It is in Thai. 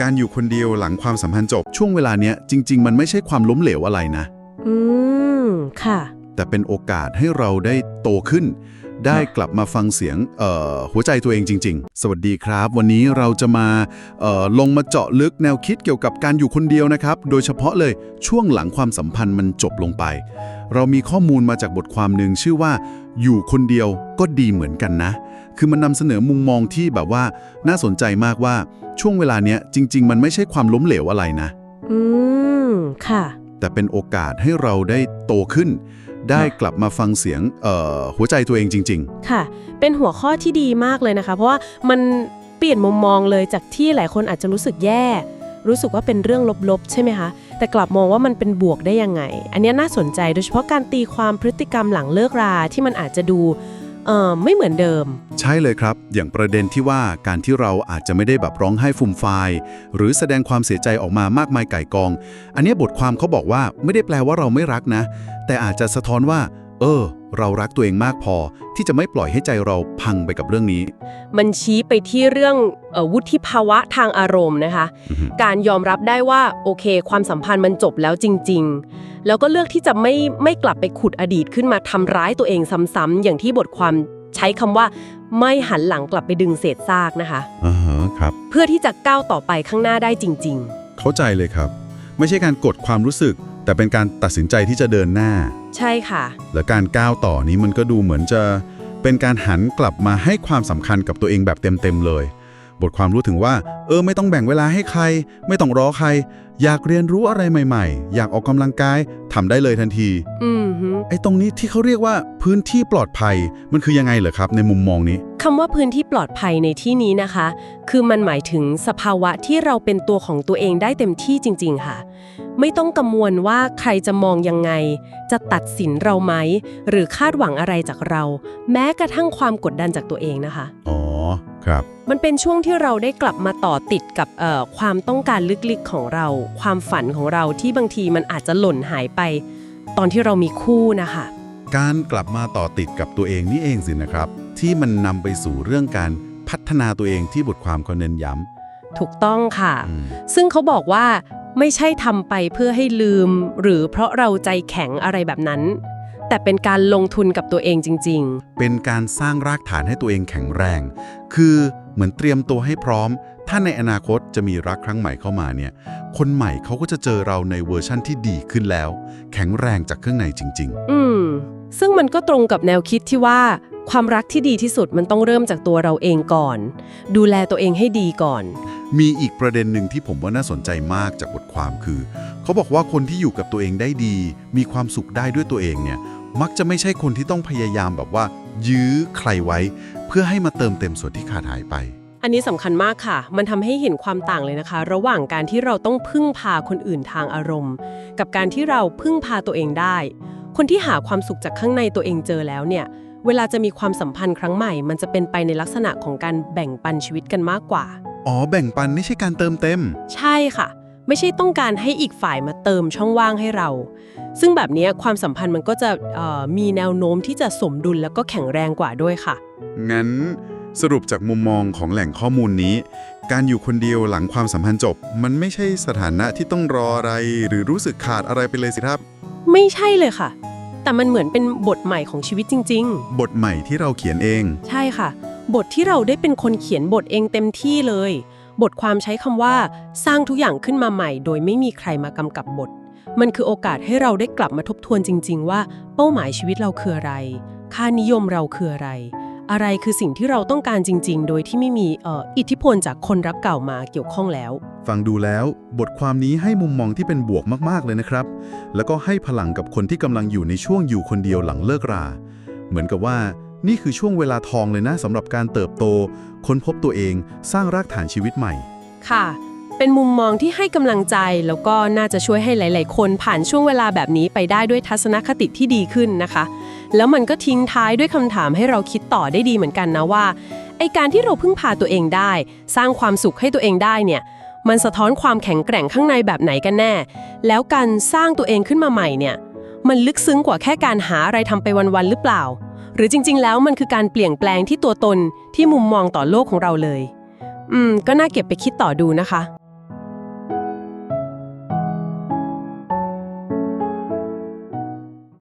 การอยู่คนเดียวหลังความสัมพันธ์จบ ช่วงเวลาเนี้ยจริง ๆ มันไม่ใช่ความล้มเหลวอะไรนะ อืม ค่ะ แต่เป็นโอกาสให้เราได้โตขึ้น ได้กลับมาฟังเสียงเอ่อหัวใจตัวเองจริง ๆ สวัสดีครับ วันนี้เราจะมาเอ่อลงมาเจาะลึกแนวคิดเกี่ยวกับการอยู่คนเดียวนะครับ โดยเฉพาะเลยช่วงหลังความสัมพันธ์มันจบลงไป เรามีข้อมูลมาจากบทความหนึ่งชื่อว่า อยู่คนเดียวก็ดีเหมือนกันนะ คือมันนำเสนอมุมมองที่แบบว่าน่าสนใจมากว่า ช่วงเวลาเนี้ยจริง ๆ มันไม่ใช่ความล้มเหลวอะไรนะ อืม ค่ะ แต่เป็นโอกาสให้เราได้โตขึ้น ได้กลับมาฟังเสียงเอ่อหัวใจตัวเองจริง ค่ะ เป็นหัวข้อที่ดีมากเลยนะคะ เพราะว่ามันเปลี่ยนมุมมองเลยจากที่หลายคนอาจจะรู้สึกแย่ รู้สึกว่าเป็นเรื่องลบๆ ใช่ไหมคะ แต่กลับมองว่ามันเป็นบวกได้ยังไง อันเนี้ยน่าสนใจโดยเฉพาะการตีความพฤติกรรมหลังเลิกราที่มันอาจจะดู เออไม่เหมือนเดิม ใช่เลยครับ อย่างประเด็นที่ว่าการที่เราอาจจะไม่ได้แบบร้องไห้ฟูมฟายหรือแสดงความเสียใจออกมามากมายไก่กอง อันเนี้ยบทความเขาบอกว่าไม่ได้แปลว่าเราไม่รักนะ แต่อาจจะสะท้อนว่า เออ เรารักตัวเองมากพอที่จะไม่ปล่อยให้ใจเราพังไปกับเรื่องนี้ มันชี้ไปที่เรื่องเออวุฒิภาวะทางอารมณ์นะคะอือฮึการยอมรับได้ว่าโอเค ความสัมพันธ์มันจบแล้วจริง ๆ แล้วก็เลือกที่จะไม่ไม่กลับไปขุดอดีตขึ้นมาทำร้ายตัวเองซ้ำๆอย่างที่บทความใช้คำว่าไม่หันหลังกลับไปดึงเศษซากนะคะอ่าฮะครับ เพื่อที่จะก้าวต่อไปข้างหน้าได้จริงเข้าใจเลยครับ ไม่ใช่การกดความรู้สึก แต่เป็นการตัดสินใจที่จะเดินหน้าๆใช่ค่ะ และการก้าวต่อนี้มันก็ดูเหมือนจะเป็นการหันกลับมาให้ความสำคัญกับตัวเองแบบเต็มๆเลย บทความรู้ถึงว่า เออไม่ต้องแบ่งเวลาให้ใคร ไม่ต้องรอใคร อยากเรียนรู้อะไรใหม่ๆ อยากออกกำลังกายทำได้เลยทันที อืมฮึไอ้ตรงนี้ที่เขาเรียกว่าพื้นที่ปลอดภัย มันคือยังไงเหรอครับ ในมุมมองนี้ คำว่าพื้นที่ปลอดภัยในที่นี้นะคะ คือมันหมายถึงสภาวะที่เราเป็นตัวของตัวเองได้เต็มที่จริง ๆ ค่ะ ไม่ต้องกังวลว่าใครจะมองยังไง จะตัดสินเราไหม หรือคาดหวังอะไรจากเรา แม้กระทั่งความกดดันจากตัวเองนะคะ อ๋อ ครับ มันเป็นช่วงที่เราได้กลับมาต่อติดกับเอ่อความต้องการลึกๆของเรา ความฝันของเราที่บางทีมันอาจจะหล่นหายไป ตอนที่เรามีคู่นะคะการกลับมาต่อติดกับตัวเองนี่เองสินะครับ ที่มันนำไปสู่เรื่องการพัฒนาตัวเองที่บทความเขาเน้นย้ถูกต้องค่ะำอืมซึ่งเขาบอกว่าไม่ใช่ทำไปเพื่อให้ลืม หรือเพราะเราใจแข็งอะไรแบบนั้น แต่เป็นการลงทุนกับตัวเองจริงเป็นการสร้างรากฐานให้ตัวเองแข็งแรง คือเหมือนเตรียมตัวให้พร้อม ถ้าในอนาคตจะมีรักครั้งใหม่เข้ามาเนี่ย คนใหม่เขาก็จะเจอเราในเวอร์ชั่นที่ดีขึ้นแล้ว แข็งแรงจากข้างในจริง ๆ อืม ซึ่งมันก็ตรงกับแนวคิดที่ว่า ความรักที่ดีที่สุดมันต้องเริ่มจากตัวเราเองก่อน ดูแลตัวเองให้ดีก่อนๆมีอีกประเด็นหนึ่งที่ผมว่าน่าสนใจมากจากบทความคือ เขาบอกว่าคนที่อยู่กับตัวเองได้ดี มีความสุขได้ด้วยตัวเองเนี่ย มักจะไม่ใช่คนที่ต้องพยายามแบบว่า ยื้อใครไว้ เพื่อให้มาเติมเต็มส่วนที่ขาดหายไป อันนี้สำคัญมากค่ะ มันทำให้เห็นความต่างเลยนะคะ ระหว่างการที่เราต้องพึ่งพาคนอื่นทางอารมณ์ กับการที่เราพึ่งพาตัวเองได้ คนที่หาความสุขจากข้างในตัวเองเจอแล้วเนี่ย เวลาจะมีความสัมพันธ์ครั้งใหม่ มันจะเป็นไปในลักษณะของการแบ่งปันชีวิตกันมากกว่า อ๋อ แบ่งปันไม่ใช่การเติมเต็ม ใช่ค่ะ ไม่ใช่ต้องการให้อีกฝ่ายมาเติมช่องว่างให้เรา ซึ่งแบบนี้ความสัมพันธ์มันก็จะเอ่อมีแนวโน้มที่จะสมดุลแล้วก็แข็งแรงกว่าด้วยค่ะ งั้นสรุปจากมุมมองของแหล่งข้อมูลนี้ การอยู่คนเดียวหลังความสัมพันธ์จบ มันไม่ใช่สถานะที่ต้องรออะไร หรือรู้สึกขาดอะไรไปเลยสิครับ ไม่ใช่เลยค่ะ แต่มันเหมือนเป็นบทใหม่ของชีวิตจริง ๆ บทใหม่ที่เราเขียนเอง ใช่ค่ะ บทที่เราได้เป็นคนเขียนบทเองเต็มที่เลย บทความใช้คำว่า สร้างทุกอย่างขึ้นมาใหม่ โดยไม่มีใครมากำกับบท มันคือโอกาสให้เราได้กลับมาทบทวนจริง ๆ ว่าเป้าหมายชีวิตเราคืออะไร ค่านิยมเราคืออะไร อะไรคือสิ่งที่เราต้องการจริง ๆ โดยที่ไม่มีเอ่ออิทธิพลจากคนรักเก่ามาเกี่ยวข้องแล้ว ฟังดูแล้ว บทความนี้ให้มุมมองที่เป็นบวกมากๆเลยนะครับ แล้วก็ให้พลังกับคนที่กำลังอยู่ในช่วงอยู่คนเดียวหลังเลิกรา เหมือนกับว่า นี่คือช่วงเวลาทองเลยนะสำหรับการเติบโต ค้นพบตัวเองสร้างรากฐานชีวิตใหม่ ค่ะ เป็นมุมมองที่ให้กำลังใจแล้วก็น่าจะช่วยให้หลาย ๆ คนผ่านช่วงเวลาแบบนี้ไปได้ด้วยทัศนคติที่ดีขึ้นนะคะ แล้วมันก็ทิ้งท้ายด้วยคำถามให้เราคิดต่อได้ดีเหมือนกันนะว่าไอการที่เราพึ่งพาตัวเองได้ สร้างความสุขให้ตัวเองได้เนี่ยมันสะท้อนความแข็งแกร่งข้างในแบบไหนกันแน่ แล้วการสร้างตัวเองขึ้นมาใหม่เนี่ย มันลึกซึ้งกว่าแค่การหาอะไรทำไปวัน ๆ หรือเปล่า หรือจริง ๆ แล้วมันคือการเปลี่ยนแปลงที่ตัวตนที่มุมมองต่อโลกของเราเลย อืม ก็น่าเก็บไปคิดต่อดูนะคะ